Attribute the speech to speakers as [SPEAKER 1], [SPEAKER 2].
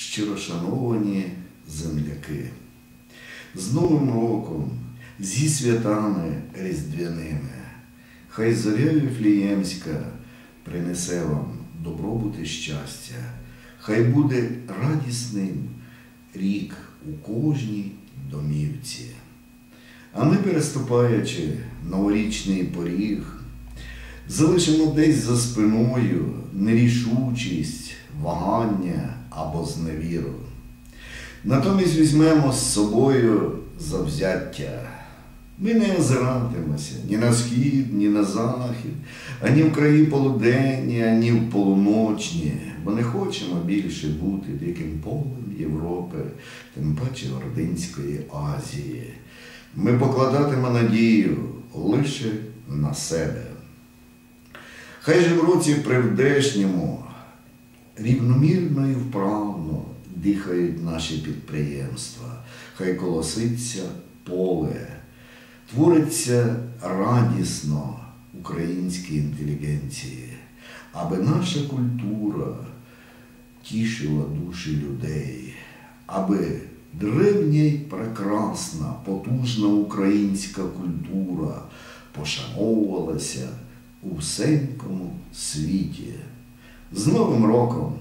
[SPEAKER 1] щирошановані земляки. З Новим роком, зі святами різдвяними, хай зоря Віфліємська принесе вам добробут і щастя, хай буде радісним рік у кожній домівці. А ми, переступаючи новорічний поріг, залишимо десь за спиною нерішучість, вагання або зневіру. Натомість візьмемо з собою завзяття. Ми не озиратимося ні на схід, ні на захід, ані в краї полуденні, ані в полуночні, бо не хочемо більше бути диким полем Європи, тим паче Ординської Азії. Ми покладатимо надію лише на себе. Хай же в році привдешньому. Рівномірно і вправно дихають наші підприємства, хай колоситься поле, твориться радісно українській інтелігенції, аби наша культура тішила душі людей, аби древня й прекрасна, потужна українська культура пошановувалася у всенькому світі. З Новим роком!